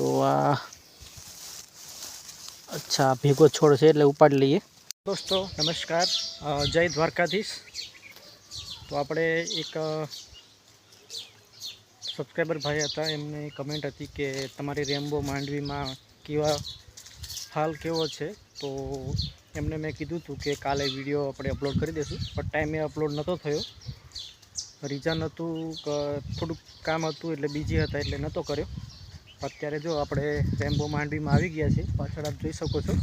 તો આ અચ્છા, ભેગો છોડ છે એટલે ઉપાડી લઈએ. દોસ્તો, નમસ્કાર. જય દ્વારકાધીશ. તો આપણે એક સબસ્ક્રાઈબર ભાઈ હતા. એમને કમેન્ટ હતી કે તમારી રેમ્બો માંડવીમાં કેવા, હાલ કેવો છે? તો એમને મેં કીધું હતું કે કાલે વીડિયો આપણે અપલોડ કરી દઈશું પણ ટાઈમે અપલોડ નહોતો થયો. રીઝન હતું થોડુંક કામ હતું એટલે બીજી હતા એટલે નહોતો કર્યો. અત્યારે જો આપણે રેમ્બો માંડવીમાં આવી ગયા છે પાછળ આપ જોઈ શકો છો.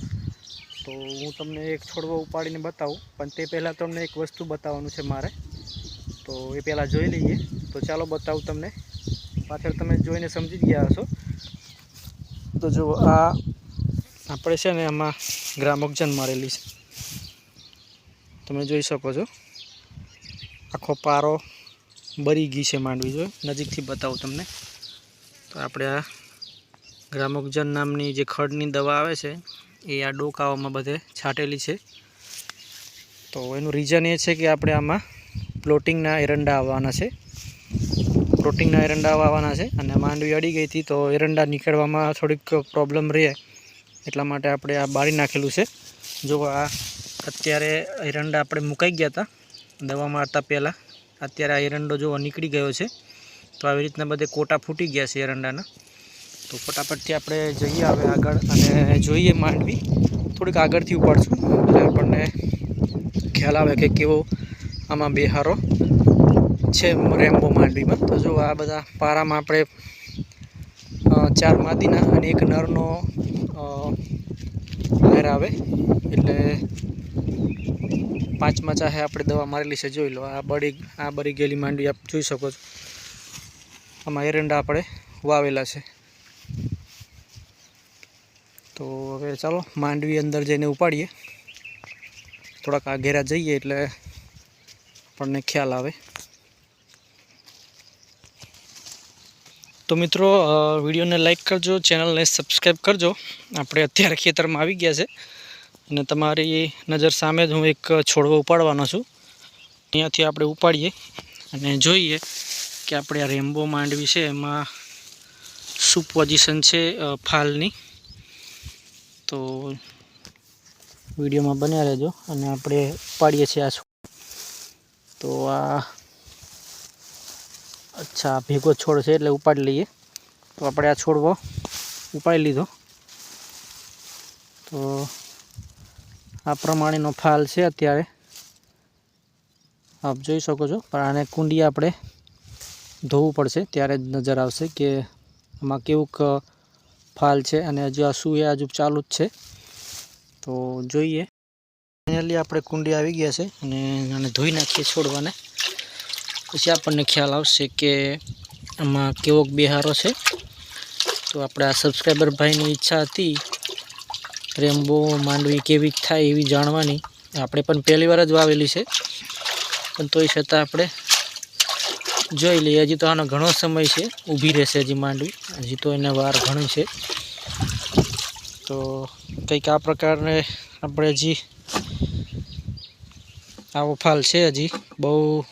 તો હું તમને એક છોડવો ઉપાડીને બતાવું, પણ તે પહેલાં તમને એક વસ્તુ બતાવવાનું છે મારે. તો એ પહેલાં જોઈ લઈએ. તો ચાલો બતાવું તમને. પાછળ તમે જોઈને સમજી ગયા હશો. તો જો આ આપણે છે ને આમાં ગ્રામોક્જન મારેલી છે. તમે જોઈ શકો છો. આખો પારો બરી ગઈ છે માંડવી જો નજીકથી બતાવું તમને. તો આપણે આ ગ્રામોક્જન નામની જે ખડની દવા આવે છે, એ આ ડોકાઓમાં બધે છાંટેલી છે. તો એનું રીઝન એ છે કે આપણે આમાં પ્લોટિંગના એરંડા આવવાના છે. પ્લોટિંગના એરંડા આવવાના છે અને માંડવી અડી ગઈ હતી તો એરંડા નીકળવામાં થોડીક પ્રોબ્લેમ રહે. એટલા માટે આપણે આ બાળી નાખેલું છે. જો આ અત્યારે એરંડા આપણે મુકાઈ ગયા હતા દવા મારતા પહેલાં. અત્યારે આ એરંડો જો નીકળી ગયો છે, તો આવી રીતના બધે કોટા ફૂટી ગયા છે એરંડાના. તો ફટાફટથી આપણે જઈએ હવે આગળ અને જોઈએ માંડવી. થોડીક આગળથી ઉપાડશું. એટલે આપણને ખ્યાલ આવે કે કેવો આમાં બિહારો છે રેમ્બો માંડવીમાં. તો જો આ બધા પારામાં આપણે ચાર માદીના અને એક નરનો લહેર આવે. એટલે પાંચમાં ચાહે આપણે દવા મારેલી છે. જોઈ લો, આ બળી આ બળી ગયેલી માંડવી આપ જોઈ શકો છો. આમાં એરંડા આપણે વાવેલા છે. તો હવે ચાલો માંડવી અંદર જઈને ઉપાડીએ. થોડાક આઘેરા જઈએ એટલે આપણને ખ્યાલ આવે. તો મિત્રો વિડીયોને લાઈક કરજો, ચેનલને સબસ્ક્રાઈબ કરજો. આપણે અત્યારે ખેતરમાં આવી ગયા છે અને તમારી નજર સામે જ હું એક છોડવો ઉપાડવાનો છું. અહીંયાથી આપણે ઉપાડીએ અને જોઈએ કે આપણે આ રેમ્બો માંડવી છે એમાં શું પોઝિશન છે ફાલની. તો વિડીયોમાં બન્યા રહેજો અને આપણે ઉપાડીએ છીએ આ છોડ. તો આ અચ્છા ભેગો છોડ છે એટલે ઉપાડી લઈએ. તો આપણે આ છોડવો ઉપાડી લીધો. તો આ પ્રમાણેનો ફાલ છે અત્યારે. આપ જોઈ શકો છો, પણ આને કુંડી આપણે ધોવું પડશે. ત્યારે જ નજર આવશે કે આમાં કેવુંક ફાલ છે અને હજુ આ શું એ હજુ ચાલુ જ છે. તો જોઈએ. ફાઇનલી આપણે કુંડી આવી ગયા છે અને આને ધોઈ નાખીએ છોડવાને. પછી આપણને ખ્યાલ આવશે કે આમાં કેવોક બિહારો છે. તો આપણે સબસ્ક્રાઈબર ભાઈની ઈચ્છા હતી. રેમ્બો, માંડવી કેવી થાય એવી જાણવાની. આપણે પણ પહેલી વાર જ વાવેલી છે. પણ તોય છતાં આપણે જોઈ લઈએ. હજી તો આનો ઘણો સમય છે. ઊભી રહેશે હજી માંડવી. હજી તો એને વાર ઘણી છે. તો કંઈક આ પ્રકારને આપણે હજી આવો ફાલ છે હજી. બહુ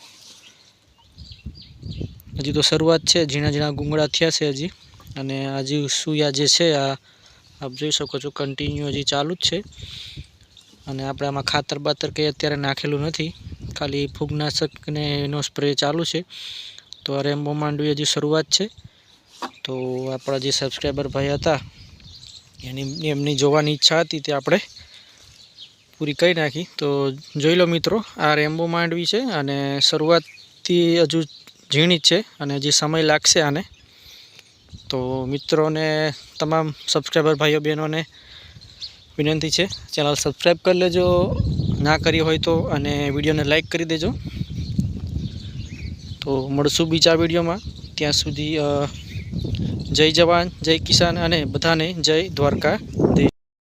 હજી તો શરૂઆત છે. ઝીણા ઝીણા ગુંગળા થયા છે હજી. અને હજી સુયા જે છે, આ આપ જોઈ શકો છો કન્ટિન્યુ હજી ચાલુ જ છે. અને આપણે આમાં ખાતર બાતર કંઈ અત્યારે નાખેલું નથી. ખાલી ફૂગનાશક ને એનો સ્પ્રે ચાલુ છે. તો આ રેમ્બો માંડવી હજી શરૂઆત છે. તો આપણા જે સબસ્ક્રાઈબર ભાઈ હતા, એની, એમની જોવાની ઈચ્છા હતી તે આપણે પૂરી કરી નાખી. તો જોઈ લો મિત્રો, આ રેમ્બો માંડવી છે અને શરૂઆતથી હજુ ઝીણી છે અને હજી સમય લાગશે આને. તો મિત્રોને તમામ સબસ્ક્રાઈબર ભાઈઓ બહેનોને વિનંતી છે, ચેનલ સબસ્ક્રાઈબ કરી લેજો. ના કરી હોય તો અને વિડીયોને લાઈક કરી દેજો. તો મળશું બીજા વિડીયોમાં. ત્યાં સુધી જય જવાન, જય કિસાન અને બધાને જય દ્વારકા.